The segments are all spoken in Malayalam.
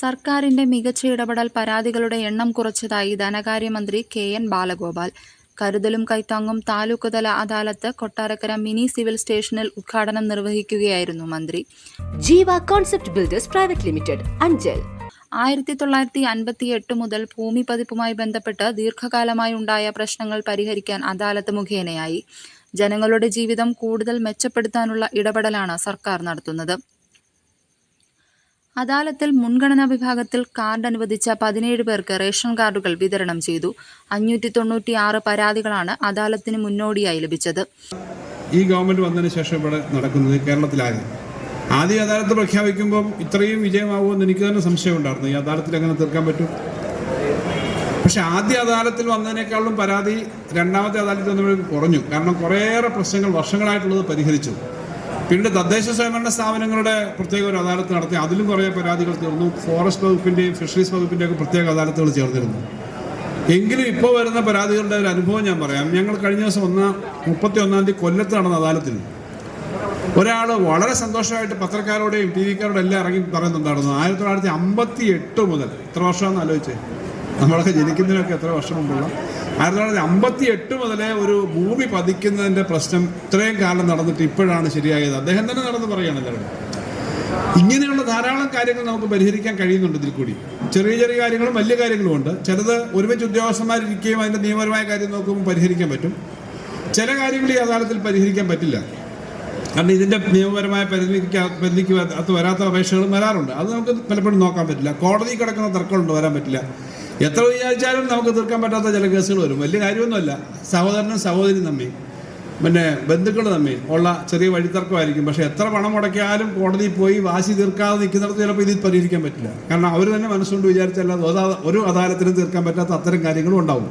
സർക്കാരിന്റെ മികച്ച ഇടപെടൽ പരാതികളുടെ എണ്ണം കുറച്ചതായി ധനകാര്യമന്ത്രി കെ എൻ ബാലഗോപാൽ. കരുതലും കൈത്താങ്ങും താലൂക്ക് തല അദാലത്ത് കൊട്ടാരക്കര മിനി സിവിൽ സ്റ്റേഷനിൽ ഉദ്ഘാടനം നിർവഹിക്കുകയായിരുന്നു മന്ത്രി. Jeeva concept builders private limited Anchal. ആയിരത്തി തൊള്ളായിരത്തി അൻപത്തി എട്ട് മുതൽ ഭൂമി പതിപ്പുമായി ബന്ധപ്പെട്ട് ദീർഘകാലമായി ഉണ്ടായ പ്രശ്നങ്ങൾ പരിഹരിക്കാൻ അദാലത്ത് മുഖേനയായി. ജനങ്ങളുടെ ജീവിതം കൂടുതൽ മെച്ചപ്പെടുത്താനുള്ള ഇടപെടലാണ് സർക്കാർ നടത്തുന്നത്. അദാലത്തിൽ മുൻഗണനാ വിഭാഗത്തിൽ കാർഡ് അനുവദിച്ച പതിനേഴ് പേർക്ക് റേഷൻ കാർഡുകൾ വിതരണം ചെയ്തു. അഞ്ഞൂറ്റി തൊണ്ണൂറ്റി ആറ് പരാതികളാണ് അദാലത്തിന് മുന്നോടിയായി ലഭിച്ചത്. ഈ ഗവൺമെന്റ് വന്നതിന് ശേഷം ഇവിടെ നടക്കുന്നത് കേരളത്തിലാകെ. ആദ്യ അദാലത്ത് പ്രഖ്യാപിക്കുമ്പോൾ ഇത്രയും വിജയമാകുമെന്ന് എനിക്ക് തന്നെ സംശയമുണ്ടായിരുന്നു. ഈ അദാലത്തിൽ അങ്ങനെ തീർക്കാൻ പറ്റും? പക്ഷെ ആദ്യ അദാലത്തിൽ വന്നതിനേക്കാളും പരാതി രണ്ടാമത്തെ അദാലത്തിൽ വന്നപ്പോൾ കുറഞ്ഞു. കാരണം കുറേയേറെ പ്രശ്നങ്ങൾ വർഷങ്ങളായിട്ടുള്ളത് പരിഹരിച്ചു. പിന്നീട് തദ്ദേശ സ്വയംഭരണ സ്ഥാപനങ്ങളുടെ പ്രത്യേക ഒരു അദാലത്ത് നടത്തി അതിലും കുറേ പരാതികൾ തീർന്നു. ഫോറസ്റ്റ് വകുപ്പിന്റെയും ഫിഷറീസ് വകുപ്പിന്റെയും ഒക്കെ പ്രത്യേക അദാലത്തുകൾ ചേർന്നിരുന്നു. എങ്കിലും ഇപ്പോൾ വരുന്ന പരാതികളുടെ ഒരു അനുഭവം ഞാൻ പറയാം. ഞങ്ങൾ കഴിഞ്ഞ ദിവസം ഒന്നാം മുപ്പത്തി ഒന്നാം തീയതി കൊല്ലത്ത് നടന്ന അദാലത്തിൽ ഒരാൾ വളരെ സന്തോഷമായിട്ട് പത്രക്കാരോടെയും ടി വിക്കാരോടും എല്ലാം ഇറങ്ങി പറയുന്നുണ്ടായിരുന്നു. ആയിരത്തി തൊള്ളായിരത്തി അമ്പത്തി എട്ട് മുതൽ എത്ര വർഷമാണെന്ന് ആലോചിച്ചേ? നമ്മളൊക്കെ ജനിക്കുന്നതിനൊക്കെ എത്ര വർഷം മുമ്പുള്ള ആയിരത്തി തൊള്ളായിരത്തി അമ്പത്തി എട്ട് മുതലേ ഒരു ഭൂമി പതിക്കുന്നതിന്റെ പ്രശ്നം ഇത്രയും കാലം നടന്നിട്ട് ഇപ്പോഴാണ് ശരിയായത്. അദ്ദേഹം തന്നെ നടന്ന് പറയുകയാണ് എല്ലാവരും. ഇങ്ങനെയുള്ള ധാരാളം കാര്യങ്ങൾ നമുക്ക് പരിഹരിക്കാൻ കഴിയുന്നുണ്ട് ഇതിൽ കൂടി. ചെറിയ ചെറിയ കാര്യങ്ങളും വലിയ കാര്യങ്ങളും ഉണ്ട്. ചിലത് ഒരുമിച്ച് ഉദ്യോഗസ്ഥന്മാരിരിക്കുകയും അതിന്റെ നിയമപരമായ കാര്യം നോക്കുമ്പോൾ പരിഹരിക്കാൻ പറ്റും. ചില കാര്യങ്ങൾ ഈ അദാലത്തിൽ പരിഹരിക്കാൻ പറ്റില്ല. കാരണം ഇതിന്റെ നിയമപരമായ പരിധിക്ക് പരിധിക്ക് അകത്ത് വരാത്ത അപേക്ഷകളും വരാറുണ്ട്. അത് നമുക്ക് പലപ്പോഴും നോക്കാൻ പറ്റില്ല. കോടതി കിടക്കുന്ന തർക്കമുണ്ട് വരാൻ പറ്റില്ല. എത്ര വിചാരിച്ചാലും നമുക്ക് തീർക്കാൻ പറ്റാത്ത ചില കേസുകൾ വരും. വലിയ കാര്യമൊന്നുമല്ല. സഹോദരനും സഹോദരി തമ്മിൽ. പിന്നെ ബന്ധുക്കൾ തമ്മിൽ ഉള്ള ചെറിയ വഴിത്തർക്കമായിരിക്കും. പക്ഷേ എത്ര പണം മുടക്കിയാലും കോടതിയിൽ പോയി വാശി തീർക്കാതെ നിൽക്കുന്നിടത്ത് ചിലപ്പോൾ ഇതിൽ പരിഹരിക്കാൻ പറ്റില്ല. കാരണം അവർ തന്നെ മനസ്സുകൊണ്ട് വിചാരിച്ചല്ലാതെ ഒരു- അദാലത്തിനും തീർക്കാൻ പറ്റാത്ത അത്തരം കാര്യങ്ങളും ഉണ്ടാവും.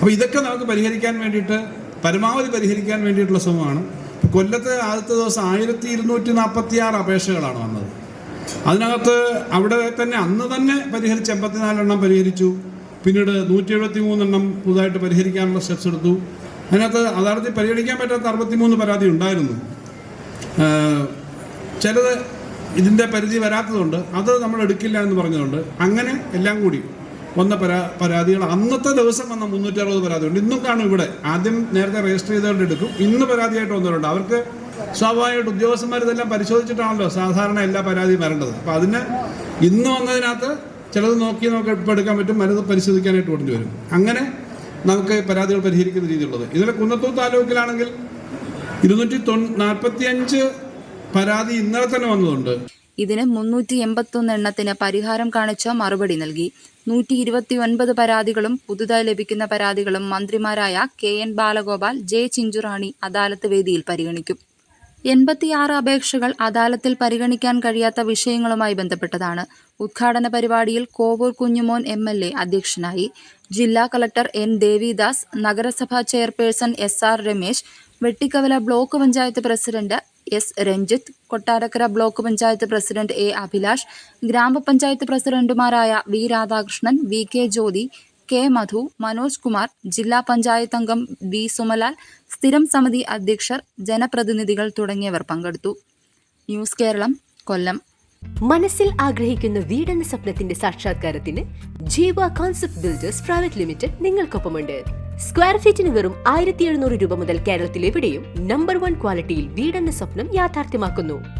അപ്പോൾ ഇതൊക്കെ നമുക്ക് പരിഹരിക്കാൻ വേണ്ടിയിട്ട് പരമാവധി പരിഹരിക്കാൻ വേണ്ടിയിട്ടുള്ള ശ്രമമാണ്. കൊല്ലത്ത് ആദ്യത്തെ ദിവസം ആയിരത്തി ഇരുന്നൂറ്റി നാൽപ്പത്തി ആറ് അപേക്ഷകളാണ് വന്നത്. അതിനകത്ത് അവിടെ തന്നെ അന്ന് തന്നെ പരിഹരിച്ച് എൺപത്തിനാലെണ്ണം പരിഹരിച്ചു. പിന്നീട് നൂറ്റി എഴുപത്തി മൂന്നെണ്ണം പുതുതായിട്ട് പരിഹരിക്കാനുള്ള സ്റ്റെപ്സ് എടുത്തു. അതിനകത്ത് അതാർത്ഥി പരിഗണിക്കാൻ പറ്റാത്ത അറുപത്തിമൂന്ന് പരാതി ഉണ്ടായിരുന്നു. ചിലത് ഇതിന്റെ പരിധി വരാത്തതുകൊണ്ട് അത് നമ്മൾ എടുക്കില്ല എന്ന് പറഞ്ഞതുകൊണ്ട് അങ്ങനെ എല്ലാം കൂടി വന്ന പരാ പരാതികൾ അന്നത്തെ ദിവസം വന്ന മുന്നൂറ്റി അറുപത് പരാതിയുണ്ട്. ഇന്നും കാണും ഇവിടെ. ആദ്യം നേരത്തെ രജിസ്റ്റർ ചെയ്തവരുടെ എടുക്കും. ഇന്ന് പരാതിയായിട്ട് വന്നവരുണ്ട്. അവർക്ക് സ്വാഭാവികമായിട്ട് ഉദ്യോഗസ്ഥന്മാർ ഇതെല്ലാം പരിശോധിച്ചിട്ടാണല്ലോ സാധാരണ എല്ലാ പരാതിയും വരേണ്ടത്. അപ്പോൾ അതിന് ഇന്ന് വന്നതിനകത്ത് ചിലത് നോക്കി നമുക്ക് എടുക്കാൻ പറ്റും മരുന്ന് പരിശോധിക്കാനായിട്ട് വേണ്ടി വരും. അങ്ങനെ നമുക്ക് പരാതികൾ പരിഹരിക്കുന്ന രീതിയിലുള്ളത്. ഇതിൽ കുന്നത്തൂർ താലൂക്കിലാണെങ്കിൽ ഇരുന്നൂറ്റി തൊ നാൽപ്പത്തി അഞ്ച് പരാതി ഇന്നലെ തന്നെ വന്നതുണ്ട്. ഇതിന് മുന്നൂറ്റി എൺപത്തൊന്ന് എണ്ണത്തിന് പരിഹാരം കാണിച്ച മറുപടി നൽകി. നൂറ്റി ഇരുപത്തി ഒൻപത് പരാതികളും പുതുതായി ലഭിക്കുന്ന പരാതികളും മന്ത്രിമാരായ K N Balagopal J Chinchurani അദാലത്ത് വേദിയിൽ പരിഗണിക്കും. എൺപത്തിയാറ് അപേക്ഷകൾ അദാലത്തിൽ പരിഗണിക്കാൻ കഴിയാത്ത വിഷയങ്ങളുമായി ബന്ധപ്പെട്ടതാണ്. ഉദ്ഘാടന പരിപാടിയിൽ Kovoor Kunjumon M L A അധ്യക്ഷനായി. ജില്ലാ കളക്ടർ എൻ ദേവിദാസ് നഗരസഭാ chairperson S R Ramesh Vettikkavala block panchayat president S Ranjith Kottarakkara block panchayat president A Abhilash ഗ്രാമപഞ്ചായത്ത് പ്രസിഡന്റുമാരായ V Radhakrishnan V K Jyothi K Madhu Manoj Kumar ജില്ലാ പഞ്ചായത്ത് അംഗം ബി സുമലാൽ സ്ഥിരം സമിതി അധ്യക്ഷർ ജനപ്രതിനിധികൾ തുടങ്ങിയവർ പങ്കെടുത്തു. ന്യൂസ് കേരളം കൊല്ലം. മനസ്സിൽ ആഗ്രഹിക്കുന്ന വീടെന്ന സ്വപ്നത്തിന്റെ സാക്ഷാത്കാരത്തിന് Jeeva concept builders private limited നിങ്ങൾക്കൊപ്പമുണ്ട്. Square ഫീറ്റിന് വെറും ആയിരത്തി എഴുന്നൂറ് രൂപ മുതൽ കേരളത്തിലെവിടെയും നമ്പർ വൺ ക്വാളിറ്റിയിൽ വീടെന്ന സ്വപ്നം യാഥാർത്ഥ്യമാക്കുന്നു.